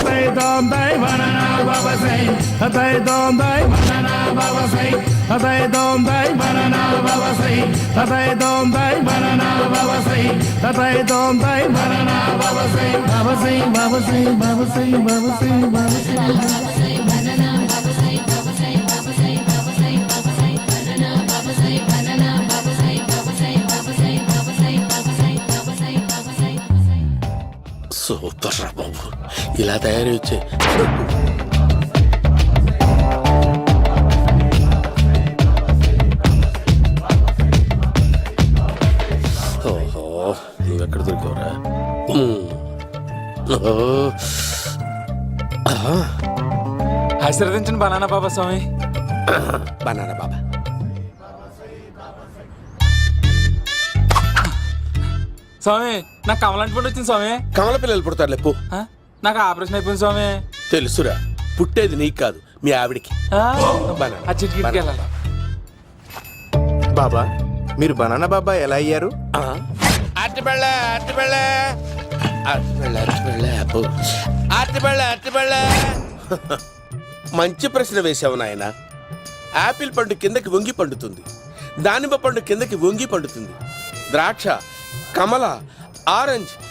Hatay donday banana babasay Hatay donday ఇలా తయారీ వచ్చే ఓహో. నువ్వెక్కడ దొరికావురా. ఆశీర్వదించండి బనానా బాబా స్వామి. బనానా బాబా. స్వామి నాకు కమలాంటి పండు వచ్చింది స్వామి. కమల పిల్లలు పుడతారు లేపు? నాకు ఆపరేషన్ అయిపోయింది స్వామి. తెలుసురా పుట్టేది నీకు కాదు మీ ఆవిడికి. ఆ? బనానా. ఆ చిటికిటికి బనానా. వెళ్ళాలి? బాబా మీరు బనానా బాబా ఎలా అయ్యారు? అరటిపళ్ళ అరటిపళ్ళ. అరటిపళ్ళ అరటిపళ్ళ అబ్బో. అరటిపళ్ళ అరటిపళ్ళ. మంచి ప్రశ్న వేసావు నాయన. యాపిల్ పండు కిందకి వంగి పండుతుంది. దానిమ్మ పండు కిందకి వంగి పండుతుంది. ద్రాక్ష కమల ఆరెంజ్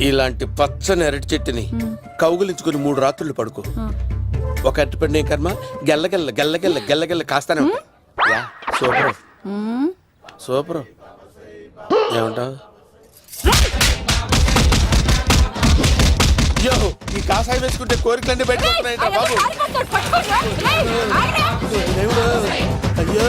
ఇలాంటి పచ్చని అరటి చెట్టుని కౌగులించుకుని మూడు రాత్రులు పడుకో. ఒక అరటి పండు ఏం కర్మ? గెల్లగెల్ల గెల్లగెల్ల గెల్లగెల్ల కాస్తానే ఉంటాయి యా, సూపర్. సూపర్. ఏమంటావు? యో ఈ కాసాయి వేసుకుంటే కోరికలన్నీ వస్తున్నాయంట బాబు. దేవుడు అయ్యో.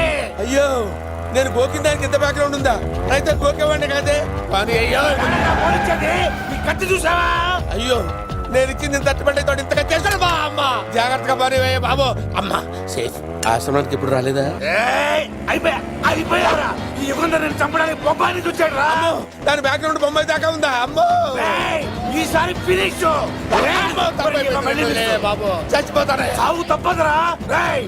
అయ్యో నేను గోకిన దానికి ఎంత బ్యాక్గ్రౌండ్ ఉందా? అయితే గోకేవాడిని కాదే? కానీ అయ్యో. కత్తి చూసావా? అయ్యో నేను ఇచ్చింది తట్టుబడి తోడు ఇంతగా చేశాడు బా అమ్మ. జాగ్రత్తగా పని బాబు. అమ్మ సేఫ్. ఆశ్రమానికి ఇప్పుడు రాలేదా? అయిపోయా అయిపోయారా? ఈ యుగంలో నేను చంపడానికి బొమ్మాన్ని చూచాడు రా. దాని బ్యాక్గ్రౌండ్ బొమ్మాయి దాకా ఉందా? అమ్మో. ఈసారి ఫినిష్. బాబు. చచ్చిపోతానే. సాగు తప్పదురా. రేయ్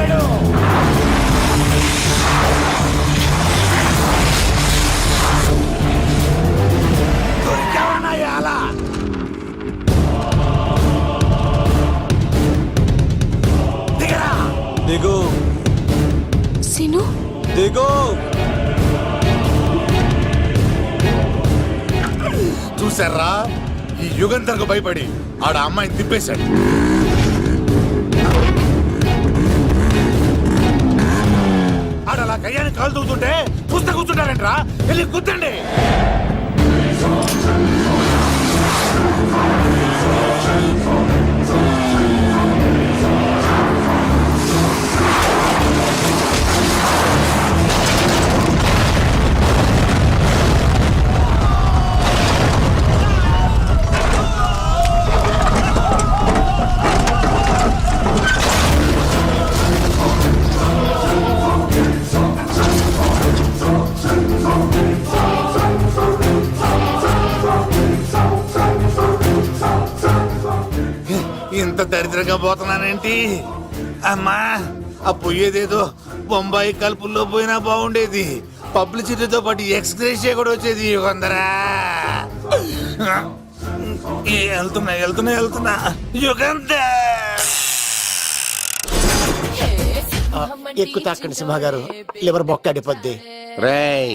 దిగు చూసారా ఈ యుగంధర్కు భయపడి ఆడ అమ్మాయిని తిప్పేశాడు. ఆడ అలా కయ్యాన్ని కాలు తూగుతుంటే పుస్తకం కూర్చుంటారంట్రా వెళ్ళి కూర్చోండి పోతున్నానేంటి అమ్మా ఆ పోయేదేదో బొంబాయి కలుపుల్లో పోయినా బాగుండేది. పబ్లిసిటీతో పాటు ఎక్స్గ్రేషియా కూడా వచ్చేది యుగంధరా ఏ, వెళ్తున్నా వెళ్తున్నా వెళ్తున్నా. యుగంధర్ ఎక్కు తాకండి సింహ గారు లివర్ బొక్క అడిపోద్ది. రేయ్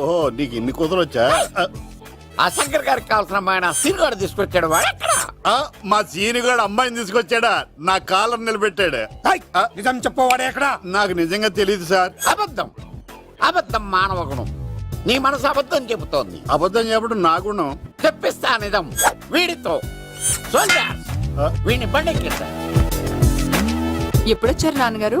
ఓహో నీకు ఇన్ని కుదరొచ్చా? ఆ శంకర్ గారికి కావాల్సిన అమ్మాయి సీనుగాడు తీసుకొచ్చాడు వాడు. ఎక్కడ మా సీనుగాడు అమ్మాయిని తీసుకొచ్చాడా? నా కాలర్ నిలబెట్టాడు. ఏయ్, నిజం చెప్పవాడే ఎక్కడ నాకు నిజంగా తెలియదు సార్. అబద్ధం. అబద్ధం మానవ గుణం నీ మనసు అబద్ధం చెబుతోంది. అబద్ధం చెప్పడం నా గుణం. తెప్పిస్తా నిజం. వీడితో. సోల్జర్స్ వీడిని బండెక్కిస్తా. ఎప్పుడొచ్చారు నాన్నగారు?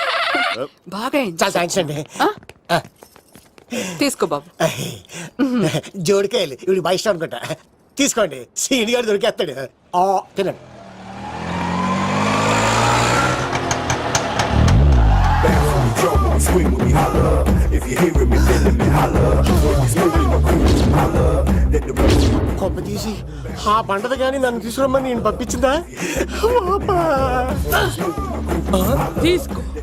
బాగా. చాలా థ్యాంక్స్ అండి? తీసుకో బాబు. జోడికాయలు. ఇవి బాగా ఇష్టం అనుకుంటా. తీసుకోండి. సీని గారు దొరికేస్తాడు. ఆ, తినండి. కొబ్బ తీసి ఆ పంటది కానీ నన్ను తీసుకురమ్మని నేను పంపించిందా? తీసుకో.